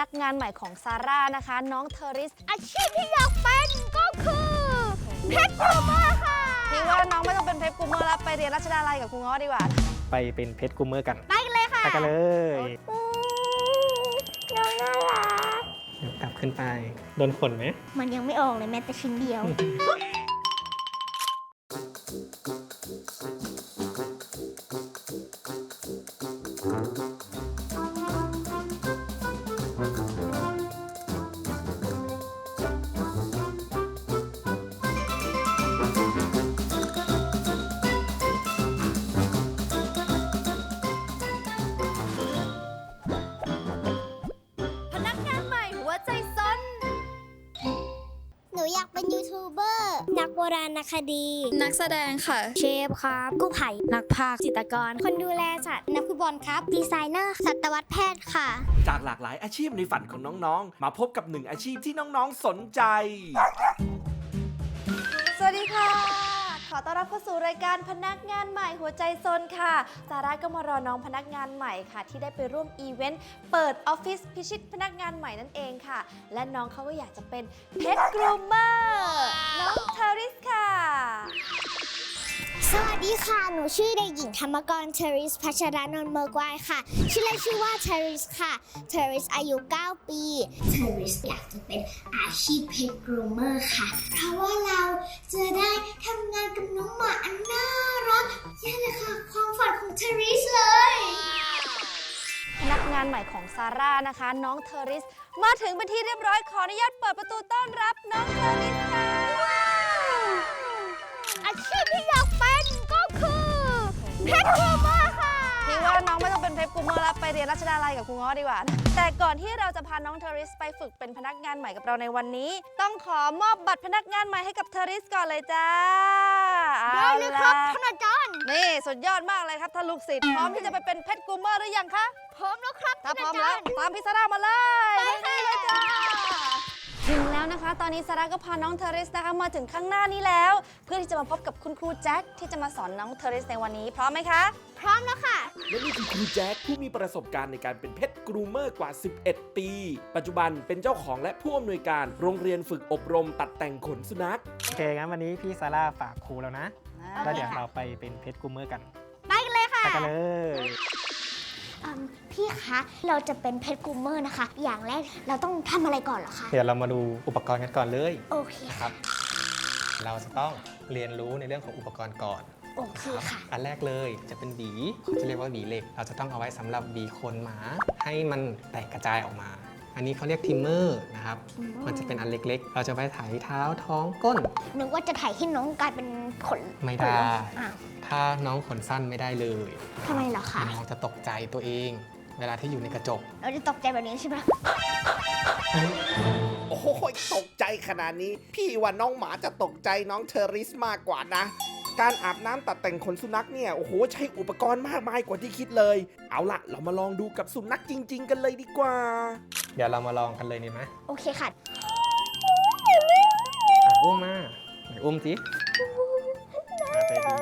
นักงานใหม่ของซาร่านะคะ น้องเทอริส อาชีพที่อยากเป็นก็คือเพชรกูเมอร์ค่ะพี่ว่าน้องไม่ต้องเป็นเพชรกูเมอร์แล้วไปเรียนรัชดาลัยกับครูง้อดีกว่า ไปเป็นเพชรกูเมอร์กันไปกันเลยค่ะไปกันเลยน้องน่ารักเดี๋ยวกลับขึ้นไปโดนขนไหมมันยังไม่ออกเลยแม้แต่ชิ้นเดียว ราณคดี นักแสดงค่ะ เชฟครับ กู้ไผ่นักพากย์จิตรกร คนดูแลสัตว์นักฟุตบอลครับ ดีไซเนอร์ สัตวแพทย์ค่ะ จากหลากหลายอาชีพในฝันของน้องๆ มาพบกับหนึ่งอาชีพที่น้องๆสนใจ สวัสดีค่ะข อต้อนรับเข้าสู่รายการพนักงานใหม่หัวใจซนค่ะซาร่าก็มารอน้องพนักงานใหม่ค่ะ ที่ได้ไปร่วมอีเวนต์เปิดออฟฟิศพิชิตพนักงานใหม่นั่นเองค่ะ และน้องเขาก็อยากจะเป็นเพชรกรูมเมอร์น้องเทอริสค่ะ สวัสดีค่ะ หนูชื่อเด็กหญิงธรรมกรเทริสพัชรานนท์เมอร์กวายค่ะ ชื่อเล่นชื่อว่าเทริสค่ะ เทริสอายุ 9 ปีเทริสอยากจะเป็นอาชีพเพชรกรูมเมอร์ค่ะ เพราะว่าเราจะได้ทำงานกับน้องหมาอันน่ารักนี่เลยค่ะ ความฝันของเทริสเลย พนักงานใหม่ของซาร่านะคะ น้องเทอริส มาถึงเป็นที่เรียบร้อยขออนุญาตเปิดประตูต้อนรับน้องเทอริสค่ะอาชีพที่อยากเป็นก็คือ เพชรกูเมอร์ค่ะพี่ว่าน้องไม่ต้องเป็นเพชรกูเมอร์แล้วไปเรียนรัชดาลัยกับครูง้อดีกว่าแต่ก่อนที่เราจะพาน้องเทอริสไปฝึกเป็นพนักงานใหม่กับเราในวันนี้ ต้องขอมอบบัตรพนักงานใหม่ให้กับเทอริสก่อนเลยจ้าได้เลยครับท่านอาจารย์นี่สุดยอดมากเลยครับท่านลูกศิษย์พร้อมที่จะไปเป็นเพชรกูเมอร์หรือยังคะ พร้อมแล้วครับถ้าพร้อมแล้วตามพิซาร่ามาเลยไปค่ะ เลยจ้า ถึงแล้วนะคะ ตอนนี้ซาร่าก็พาน้องเทอริสนะคะมาถึงข้างหน้านี้แล้ว เพื่อที่จะมาพบกับคุณครูแจ็คที่จะมาสอนน้องเทอริสในวันนี้พร้อมไหมคะ พร้อมแล้วค่ะ และนี่คือครูแจ็คผู้มีประสบการณ์ในการเป็นเพชรกรูเมอร์กว่า 11 ปี ปัจจุบันเป็นเจ้าของและผู้อำนวยการโรงเรียนฝึกอบรมตัดแต่งขนสุนัข โอเคงั้นวันนี้พี่ซาร่าฝากครูแล้วนะอ่าแล้วเดี๋ยวเราไปเป็นเพชรกูเมอร์กัน ไปกันเลยค่ะ ไปกันเลย อืมพี่คะ เราจะเป็นเพชรกรูมเมอร์นะคะ อย่างแรกเราต้องทำอะไรก่อนเหรอคะ เดี๋ยวเรามาดูอุปกรณ์กันก่อนเลยโอเคนะคค่ะรับ เราจะต้องเรียนรู้ในเรื่องของอุปกรณ์ก่อนโอเคนะครับค่ะ อันแรกเลยจะเป็นหวีเขาจะเรียกว่าหวีเหล็ก เราจะต้องเอาไว้สำหรับหวีขนหมา ให้มันแตกกระจายออกมา อันนี้เขาเรียกทิมเมอร์นะครับมันจะเป็นอันเล็กๆ เราจะไว้ไถเท้าท้องก้น นึกว่าจะถ่ายให้น้องกลายเป็นขนไม่ได้ ขนอ้าว ถ้าน้องขนสั้นไม่ได้เลยทำไมเหรอคะ น้องจะตกใจตัวเอง เวลาที่อยู่ในกระจก เราจะตกใจแบบนี้ใช่ไหมโอ้โหตกใจขนาดนี้ พี่ว่าน้องหมาจะตกใจน้องเทอริสมากกว่านะ การอาบน้ำตัดแต่งขนสุนัขเนี่ยโอ้โหใช้อุปกรณ์มากมายกว่าที่คิดเลย เอาล่ะเรามาลองดูกับสุนัขจริง ๆ กันเลยดีกว่า เดี๋ยวเรามาลองกันเลยดีไหมโอเคค่ะอะอุ้มมาไหนอุ้มสิมาไปดี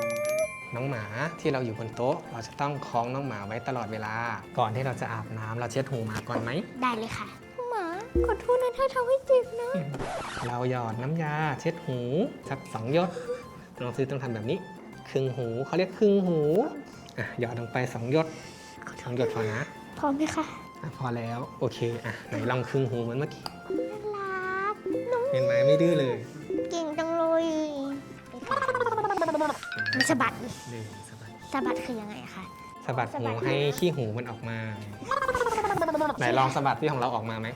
น้องหมาที่เราอยู่บนโต๊ะ เราจะต้องคล้องน้องหมาไว้ตลอดเวลา ก่อนที่เราจะอาบน้ำเราเช็ดหูหมาก่อนไหม ได้เลยค่ะ หมาขอโทษนะถ้าทำให้เจ็บนะ เราหยอดน้ำยาเช็ดหู สักสองหยด น้องซื้อต้องทำแบบนี้ครึ่งหูเขาเรียกครึ่งหูอะหยอดลงไปสองหยดสองหยดพอนะพร้อมไหมคะอะพอแล้วโอเคอะไหนลองครึ่งหูเหมือนเมื่อกี้น่ารักน้องเห็นไหมไม่ดื้อเลย เก่งจังเลยมันสะบัดดิหนึ่งสะบัดสะบัดคือยังไงอะคะสะบัดหูให้ขี้หูมันออกมาไหนลองสะบัดที่ของเราออกมาไหม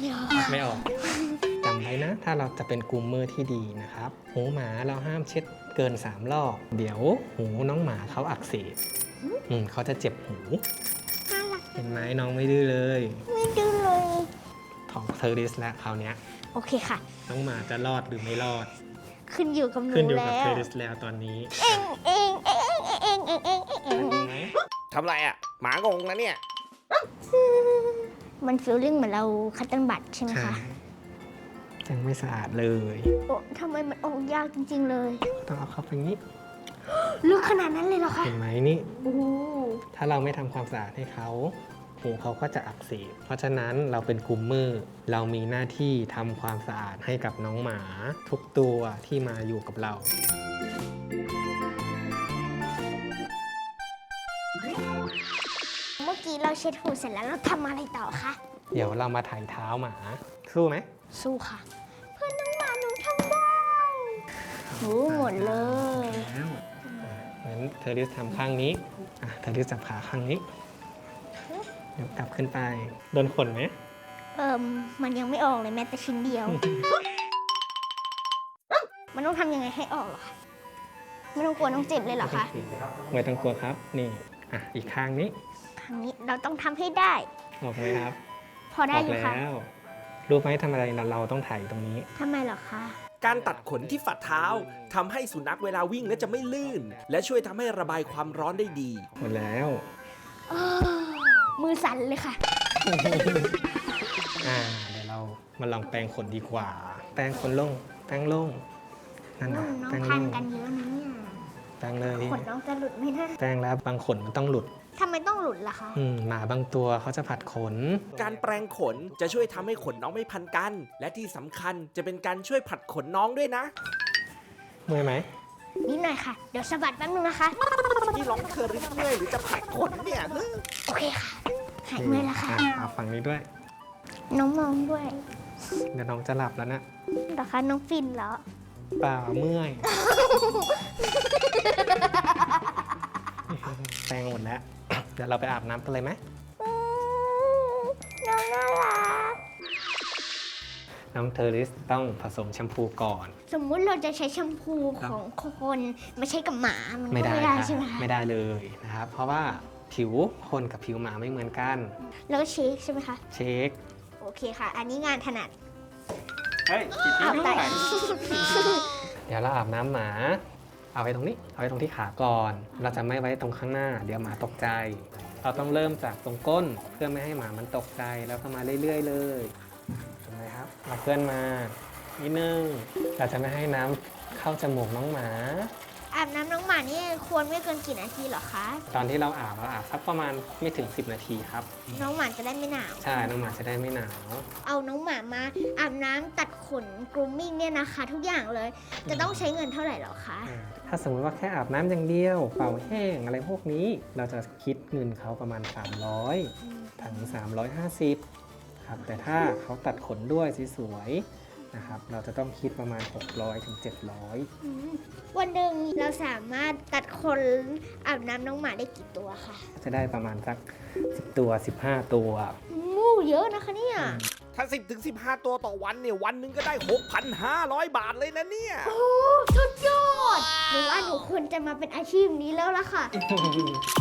เดี๋ยวไม่ออกจำไว้นะ ถ้าเราจะเป็นกรูมเมอร์ที่ดีนะครับ หูหมาเราห้ามเช็ด เกิน 3 รอบ เดี๋ยวหูน้องหมาเขาอักเสบอืมเขาจะเจ็บหู น่ารักเห็นไหมน้องไม่ดื้อเลยไม่ดื้อเลย ของเทอร์ดิสแล้วคราวเนี้ยโอเคค่ะ น้องหมาจะรอดหรือไม่รอด ขึ้นอยู่กับหนูขึ้นอยู่กับแล้เทอวร์ดิสแล้วตอนนี้เองเองเองเองเองเองเองเองดีไหมทำไรอะ่ะ หมางงนะเนี่ย มันฟีลลิ่งเหมือนเราคัตเติ้ลบัตใช่ไหมใช่คะ ยังไม่สะอาดเลยโอ้ทำไมมันออกยากจริง ๆ เลย ต้องเอาเข้าไปงี้ลึกขนาดนั้นเลยเหรอคะเห็นไหมนี่ โอ้โหถ้าเราไม่ทำความสะอาดให้เขาหูเขาก็จะอักเสบเพราะฉะนั้นเราเป็นกลุ่มมือเรามีหน้าที่ทำความสะอาดให้กับน้องหมา ทุกตัวที่มาอยู่กับเรา เมื่อกี้เราเช็ดหูเสร็จแล้วเราทำอะไรต่อคะเดี๋ยวเรามาไถ่ายเท้าหมา สู้ไหมสู้ค่ะ เพื่อนน้องหมาหนูทำได้โอ้หมดเลยแล้วงั้นเธอริสทำข้างนี้อะเธอริสจับขาข้างนี้เดี๋ยวกลับขึ้นไปโดนขนไหมเอิมมันยังไม่ออกเลยแม้แต่ชิ้นเดียว มันต้องทำยังไงให้ออกเหรอคะไม่ต้องกลัวต้องเจ็บเลยเหรอคะไม่ต้องกลัวครับนี่อะอีกข้างนี้ ครั้งนี้เราต้องทำให้ได้ ออกไหมครับพอได้อออกยู่ค่ะแล้วรู้ไหมทำอะไรเราเราต้องถ่ายตรงนี้ ทำไมเหรอคะ การตัดขนที่ฝ่าเท้าทำให้สุนัขเวลาวิ่งและจะไม่ลื่น และช่วยทำให้ระบายความร้อนได้ดี หมดแล้วอ้าวมือสั่นเลยค่ะ อ่าเดี๋ยวเรามาลองแปรงขนดีกว่า แปรงขนลง แปรงลงนั่นน้อนะงน้องแปรงลพันงกันเยอะนะเนี่ยแปรงเลย ขนน้องจะหลุดไหมนะ แปรงแล้วบางขนมันต้องหลุด ทำไมต้องหลุดล่ะคะ อืมหมาบางตัวเขาจะผัดขน การแปรงขนจะช่วยทำให้ขนน้องไม่พันกัน และที่สำคัญจะเป็นการช่วยผัดขนน้องด้วยนะ เมื่อยไหม นิดหน่อยค่ะ เดี๋ยวสะบัดแป๊บนึงนะคะ นี่ร้องเทอริสเมื่อยหรือจะผัดขนเนี่ยโอเคค่ะ หายเมื่อยแล้วค่ะ อ่เอาฝั่งนี้ด้วย น้องมองด้วยเดี๋ยวน้องจะหลับแล้วนะเหรอคะน้องฟินเหรอ เปล่าเมื่อย แปรงหมดแล้ว เดี๋ยวเราไปอาบน้ำกันเลยไหมน้องน่ารัก น้องเทอริสต้องผสมแชมพูก่อน สมมุติเราจะใช้แชมพูของคนไม่ใช่กับหมา มันไม่ก็ได้ไม่ได้ค่ะใช่ไหมคะไม่ได้เลยนะครับ เพราะว่าผิวคนกับผิวหมาไม่เหมือนกัน แล้วก็เช็คใช่ไหมคะ เช็ค โอเคค่ะ อันนี้งานถนัด เฮ้ยผิดอ้าวด้วแต่ ย เดี๋ยวเราอาบน้ำหมา เอาไว้ตรงนี้ เอาไว้ตรงที่ขาก่อน เราจะไม่ไว้ตรงข้างหน้า เดี๋ยวหมาตกใจ เราต้องเริ่มจากตรงก้นเพื่อไม่ให้หมามันตกใจ แล้วก็มาเรื่อยๆเลยเห็นไหมครับเราเคลื่อนมานิดนึงเราจะไม่ให้น้ำเข้าจมูกน้องหมา อาบน้ำน้องหมานี่ควรไม่เกินกี่นาทีเหรอคะ ตอนที่เราอาบเราอาบสักประมาณไม่ถึง 10 นาทีครับ น้องหมาจะได้ไม่หนาว ใช่น้องหมาจะได้ไม่หนาว เอาน้องหมามาอาบน้ำตัดขนกรูมมิ่งเนี่ยนะคะ ทุกอย่างเลย จะต้องใช้เงินเท่าไหร่เหรอคะ ถ้าสมมติว่าแค่อาบน้ำอย่างเดียว เป่าแห้งอะไรพวกนี้ เราจะคิดเงินเขาประมาณ 300 ถึง 350 ครับ แต่ถ้าเขาตัดขนด้วยสวยๆ นะครับ เราจะต้องคิดประมาณ 600ถึง700 อืมวันหนึ่งเราสามารถตัดขนอาบน้ำน้องหมาได้กี่ตัวคะจะได้ประมาณสัก 10 ตัว 15 ตัว มูเยอะนะคะเนี่ย ถ้า 10ถึง15 ตัวต่อวันเนี่ยวันหนึ่งก็ได้ 6,500 บาทเลยนะเนี่ย โอ้สุดยอดหรือว่าหนูควรจะมาเป็นอาชีพนี้แล้วล่ะค่ะ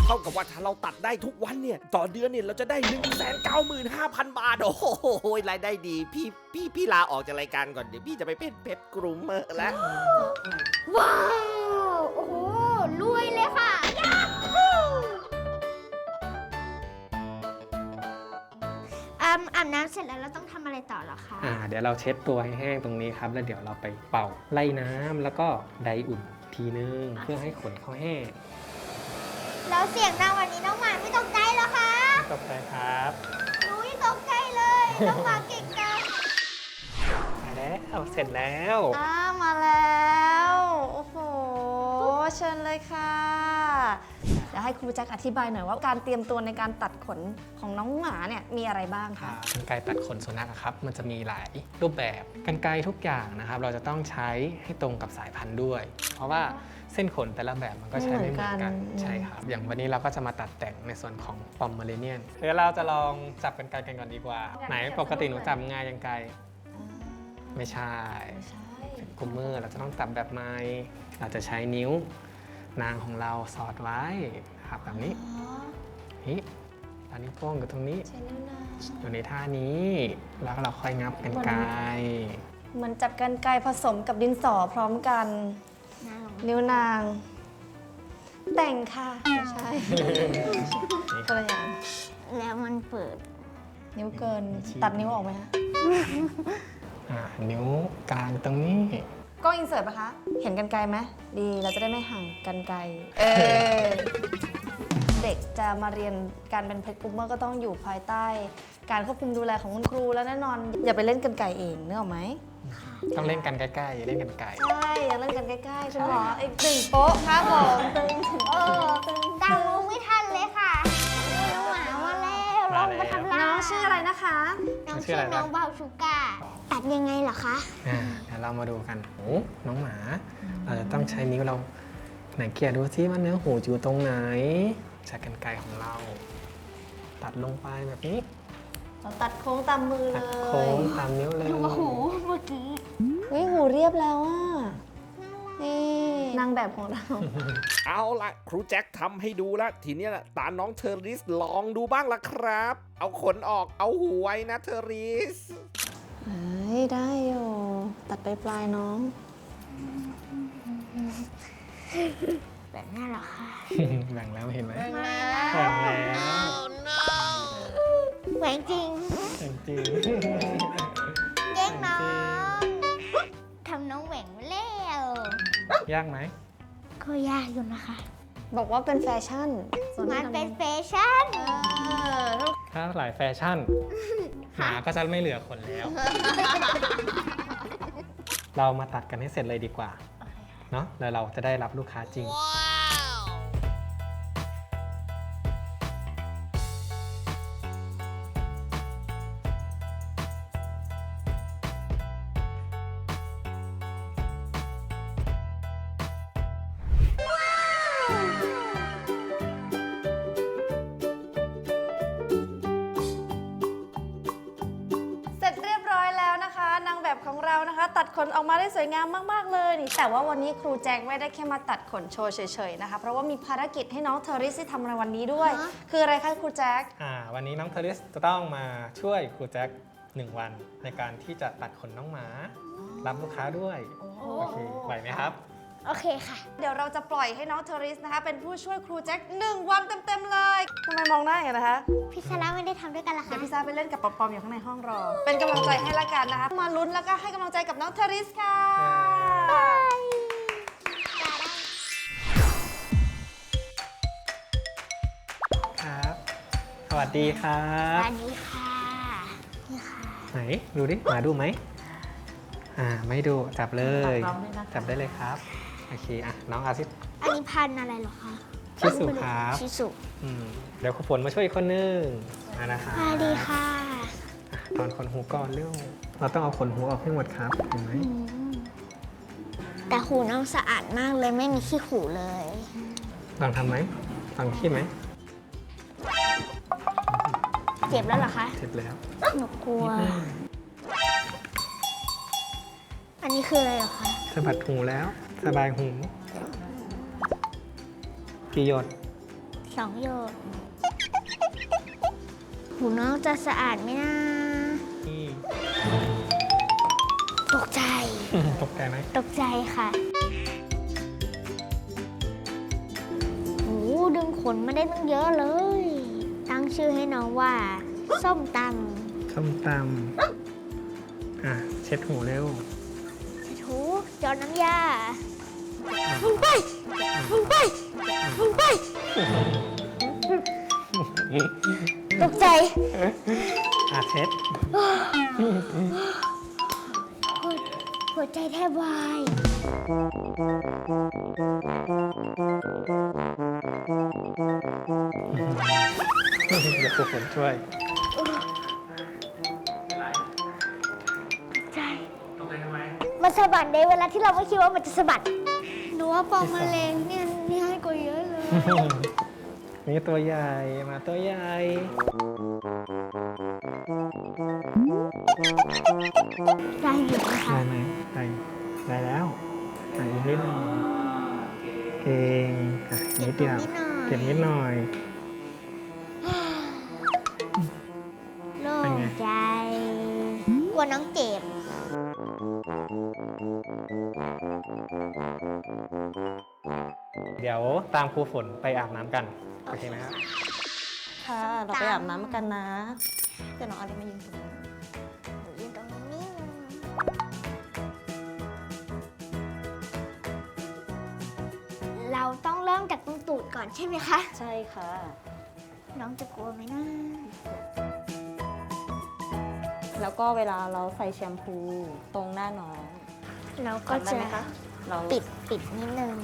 เท่ากับว่าถ้าเราตัดได้ทุกวันเนี่ย ต่อเดือนเนี่ยเราจะได้ 1 9 5 0 0 0 บาท โอ้โหรายได้ดี พี่พี่พี่ลาออกจากรายการก่อนเดี๋ยวพี่จะไปเป็นเพชรกรุ๊มเมอร์แล้ว ว้าว โอ้โหรวยเลยค่ะาบอาบน้ำเสร็จแล้วเราต้องทำอะไรต่อเหรอคะ อ่าเดี๋ยวเราเช็ดตัวให้แห้งตรงนี้ครับ แล้วเดี๋ยวเราไปเป่าไล่น้ำแล้วก็ไดอุ่นทีนึง เพื่อให้ขนเขาแห้งแล้วเสียงดังวันนี้น้องหมาไม่ตกใจเหรอคะตกใจครับหนูยังตกใจเลย น้องหมาเก่งจังมาแล้วเสร็จแล้ว อ่ามาแล้ว โอ้โห เชิญเลยค่ะเดี๋ยวให้ครูแจ็คอธิบายหน่อยว่าการเตรียมตัวในการตัดขนของน้องหมาเนี่ยมีอะไรบ้างคะกันไกรตัดขนสุนัขอะครับมันจะมีหลายรูปแบบกันไกรทุกอย่างนะครับ เราจะต้องใช้ให้ตรงกับสายพันธุ์ด้วย เพราะว่าเส้นขนแต่ละแบบมันก็ใช้ไม่เหมือนกันไม่เหมือนกัน ใช่ครับ อย่างวันนี้เราก็จะมาตัดแต่งในส่วนของปอมเมเรเนียนเดี๋ยวเราจะลองจับกันไกรกันก่อนดีกว่า ไหนปกติหนูจับง่ายยังไกรไม่ใช่ ไม่ใช่ กุมมือเราจะต้องจับแบบไม้ เราจะใช้นิ้วนางของเราสอดไว้ครับแบบนี้อ๋อนี่ตอนนี้วโป้งอยู่ตรงนี้ ใช้นิ้วนางอยู่ในท่านี้ แล้วเราค่อยงับกันไกลเหมือนจับกันไกรผสมกับดินสอพร้อมกัน นิ้วนาง แต่งค่ะไม่ใช่คนละอย่างแล้วมันเปิด นิ้วเกินตัดนิ้วออกไหมคะอ่านิ้วกลางตรงนี้ กล้องอินเสิร์ตปะคะ เห็นกันไกลไหมดีเราจะได้ไม่ห่างกันไกล เออเเด็กจะมาเรียนการเป็นเพชรกรูมเมอร์ก็ต้องอยู่ภายใต้ การควบคุมดูแลของคุณครูแล้วแน่นอน อย่าไปเล่นกันไก่เองนึกออกไหมต้องเล่นกันใกล้ๆอย่าเล่นกันไกล ใช่อย่าเล่นกันใกล้ๆคุณหมออีกหนึ่งโป๊ะครับผมตึงถึงเออดังรู้ไม่ทันเลยค่ะน้องหมามาแล้วลองมาทำร้ายน้องชื่ออะไรนะคะ น้องชื่อน้องเบาชูก้าตัด ยังไงเหรอคะ อ่าเดี๋ยวเรามาดูกันหูน้องหมา เราจะต้องใช้นิ้วเราไหนเกลี่ยดูซิว่าเนื้อหูอยู่ตรงไหนใช้กันไกรของเรา ตัดลงไปแบบนี้ เราตัดโค้งตามมือเลตัดยโค้งตามนิ้วเลยเมื่อกี้ เฮ้ยหูเรียบแล้วอะนี่นางแบบของเรา เอาละครูแจ็คทำให้ดูแล้วทีเนี้ยน่ะตาน้องเทอริสลองดูบ้างละครับ เอาขนออกเอาหูไว้นะเทอริสเฮ้ยได้อยู่ตัดไปปลายๆน้อง แบบนี้เหรอคะแบ่งแล้วเห็นไหมมาแบ่งแล้วแหวงจริงจริงแย่งน้องทำน้องแหวงแล้วๆยากไหมก็ยากอยู่นะคะ บอกว่าเป็นแฟชั่นส่วที่มันเป็นทำแฟชั่นเออถ้าหลายแฟชั่น หมาก็จะไม่เหลือขนแล้ว เรามาตัดกันให้เสร็จเลยดีกว่า เนาะแล้วเราจะได้รับลูกค้าจริงเส ว่าวันนี้ครูแจ็คไม่ได้แค่มาตัดขนโชว์เฉยๆนะคะ เพราะว่ามีภารกิจให้น้องเทอริสที่ทำในวันนี้ด้วยฮะคืออะไรคะครูแจ็คอ่าวันนี้น้องเทอริสจะต้องมาช่วยครูแจ็คหนึ่งวันในการที่จะตัดขนน้องหมา รับลูกค้าด้วยโอเคไหวไหมครับ โอเคค่ะ เดี๋ยวเราจะปล่อยให้น้องเทอริสนะคะ เป็นผู้ช่วยครูแจ็คหนึ่งวันเต็มๆเลยทำไมมองหน้าอย่างนั้นนะคะพี่ซาร่าไม่ได้ทำด้วยกันเหรอเดี๋ยคะวพี่ซาไปเล่นกับปอมๆอยู่ข้างในห้องรอ เป็นกำลังใจให้ละกันนะคะ มาลุ้นแล้วก็ให้กำลังใจกับน้องเทอริสค่ะครับ วัสดีครัสบ วัสดีค่ะนี่ค่ะไหน ดูดิ หมาดูไหม อ่า ไม่ดู จับเลย จับได้เลยครับ โอเค อะ น้องอาซิอันนี้พันธุ์อะไรเหรอคะชิสุครับ ชิสุอืม เดี๋ยวคุณฝนมาช่วยอีกคนนึงมานะคะสวัสดีค่ะตอนขนหูก่อนเร็ว เราต้องเอาขนหูออกให้หมดครับ เห็นไหมอืมแต่หูน้องสะอาดมากเลยไม่มีขี้หูเลย ลองทำไหมลองคิดไหม เจ็บแล้วเหรอคะ เสร็จแล้วหนูกลัว อันนี้คืออะไรเหรอคะ สะบัดหูแล้ว สบายหู กี่หยดสองโยกหูน้องจะสะอาดไหมนะ นี่ ตกใจ ตกใจไหมตกใจค่ะโอ้ดึงขนมาได้ตั้งเยอะเลยตั้ง ชื่อให้น้องว่า ส้มตส้มตำอะเช็ดหูเร็วำถูจอน้ำยา fun ไป fun ไป fun ไปตกใจอะเช็ดหัวใจแทบวาย เดี๋ยวครูฝนช่วย ใจ มันสะบัดในเวลาที่เราไม่คิดว่ามันจะสะบัด หนูว่าปองมะเร็งเนี่ยนี่ให้กว่าเยอะเลย นี่ตัวใหญ่มาตัวใหญ่ได้อยู่นะคะได้ไหมได้ได้แล้วอะอีกนิดหนึงเก่งอะนิดเดียวเก็บนิดหน่อย ตามครูฝนไปอาบน้ำกัน โอเคไหมครับ ค่ะ เราไปอาบน้ำกันนะ เดี๋ยวน้องอะไรมายืนตรงนี้หนูยืนตรงนี้ เราต้องเริ่มจากตรงตูดก่อนอนใช่ไหมคะ ใช่ค่ะ น้องจะกลัวไหมนะแล้วก็เวลาเราใส่แชมพูตรงหน้าน้องเราก็ทำได้จะไหมคะเราปิดปิดนิดนึง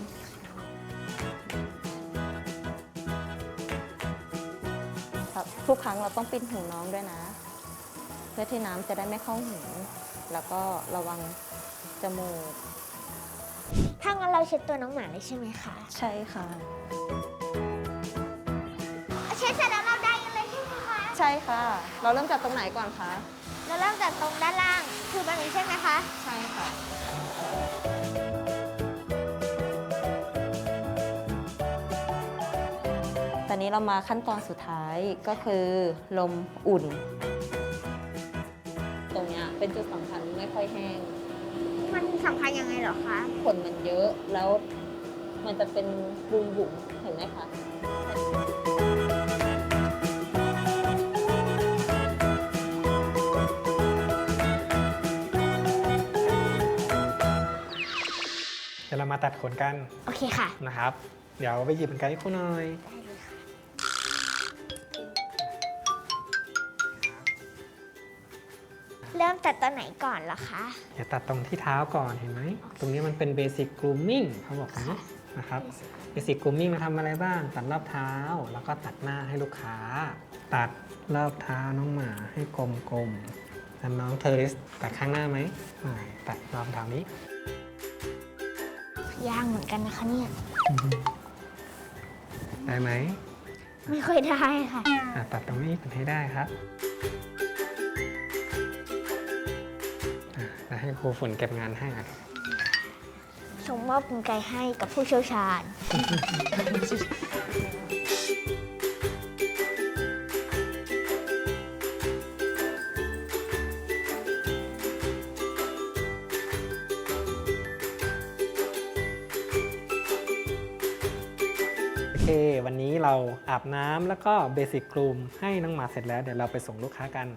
ทุกครั้งเราต้องปิดหูน้องด้วยนะ เพื่อที่น้ำจะได้ไม่เข้าหูแล้วก็ระวังจมูก ถ้างั้นเราเช็ดตัวน้องหมาเลยใช่ไหมคะใช่ค่ะ เช็ดเสร็จแล้วเราได้กันเลยใช่ไหมคะ ใช่ค่ะ เราเริ่มจากตรงไหนก่อนคะ เราเริ่มจากตรงด้านล่าง คือแบบนี้ใช่ไหมคะ ใช่ค่ะ นนี้เรามาขั้นตอนสุดท้ายก็คือลมอุ่น ตรงเนี้ยเป็นจุดสำคัญไม่ค่อยแห้ง มันสำคัญยังไงเหรอคะขนมันเยอะแล้วมันจะเป็นบุ๋มบุ๋มๆเห็นไหมคะเดี๋ยวเรามาตัดขนกันโอเคค่ะนะครับ เดี๋ยวไปหยิบเป็นไกด์ให้คุณหน่อย เริ่มตัดตอนไหนก่อนเหรอคะเดี๋ยวตัดตรงที่เท้าก่อนเห็นไหม ตรงนี้มันเป็นเบสิ c ก r ูม m ิ n งเขาบอกนะนะครับเบสิ c ก r ูม m ิ n งเราทำอะไรบ้าง ตัดรอบเท้า แล้วก็ตัดหน้าให้ลูกค้า ตัดรอบเท้าน้องหมาให้กลมๆแล้วน้องเทอริสตัดข้างหน้าไหมไม่ตัดรอบเท้านี้ยากเหมือนกันนะคะเนี่ย ได้ไหม ไม่ค่อยได้ค่ะอะตัดตรงนี้ตัดให้ได้ครับ ให้ครูฝนเก็บงานให้อะส่งมอบกลไกให้กับผู้เชี่ยวชาญ โอเค วันนี้เราอาบน้ำแล้วก็เบสิ c ก r ูมให้น้องหมาเสร็จแล้ว เดี๋ยวเราไปส่งลูกค้ากัน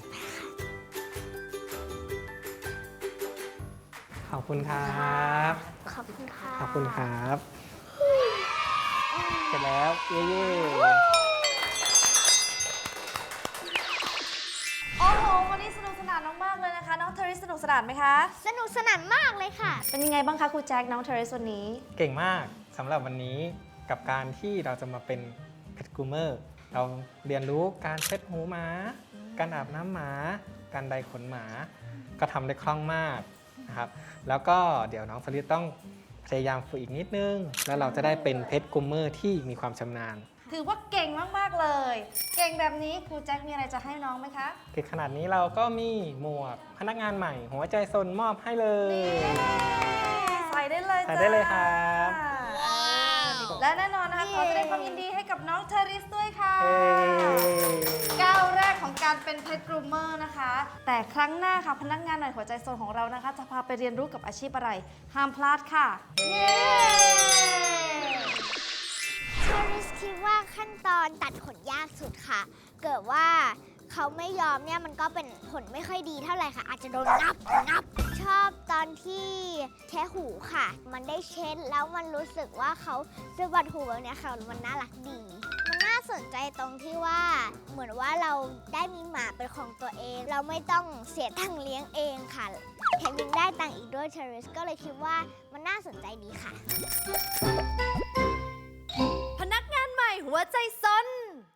อบคุณครับ ขอบคุณค่ะ ขอบคุณครับ เสร็จแล้ว เย้โอ้โห วันนี้สนุกสนานมากๆเลยนะคะ น้องเทอริสสนุกสนานไหมคะ สนุกสนานมากเลยค่ะ เป็นยังไงบ้างคะครูแจ็คน้องเทอริสวันนี้ เก่งมากสำหรับวันนี้กับการที่เราจะมาเป็นเพชรกูเมอร์เราเรียนรู้การเช็ดหูหมา การอาบน้ำหมา การไดขนหมา ก็ทำได้คล่องมาก นะครับ แล้วก็เดี๋ยวน้องสลิดต้องพยายามฝึกอีกนิดนึง แล้วเราจะได้เป็นเพชรกูเมอร์ที่มีความชำนาญ ถือว่าเก่งมาก ๆ เลย เก่งแบบนี้ครูแจ็คมีอะไรจะให้น้องไหมคะเก่งขนาดนี้เราก็มีหมวกพนักงานใหม่ หัวใจซนมอบให้เลย ใส่ได้เลยใส่ได้เลยครับจ้าและแน่นอนนะคะขอแสดงความยินดีให้กับน้องเทอริสด้วยค่ะเย้ ก้าวแรกของการเป็นเพชรกรูมเมอร์นะคะ แต่ครั้งหน้าค่ะพนักงานหน่อยหัวใจโซนของเรานะคะ จะพาไปเรียนรู้กับอาชีพอะไร ห้ามพลาดค่ะเย้เชอริสคิดว่าขั้นตอนตัดขนยากสุดค่ะ เกิดว่าเขาไม่ยอมเนี่ยมันก็เป็นผลไม่ค่อยดีเท่าไหร่ค่ะ อาจจะโดนงับงับ ชอบตอนที่แค่หูค่ะ มันได้เช็ดแล้วมันรู้สึกว่าเขาสะบัดหูแบบเนี้ยค่ะ มันน่ารักดีมันน่า สนใจตรงที่ว่า เหมือนว่าเราได้มีหมาเป็นของตัวเอง เราไม่ต้องเสียตังค์เลี้ยงเองค่ะแถมยังได้ตังค์อีกด้วยเชอริสก็เลยคิดว่ามันน่าสนใจดีค่ะ พนักงานใหม่หัวใจซ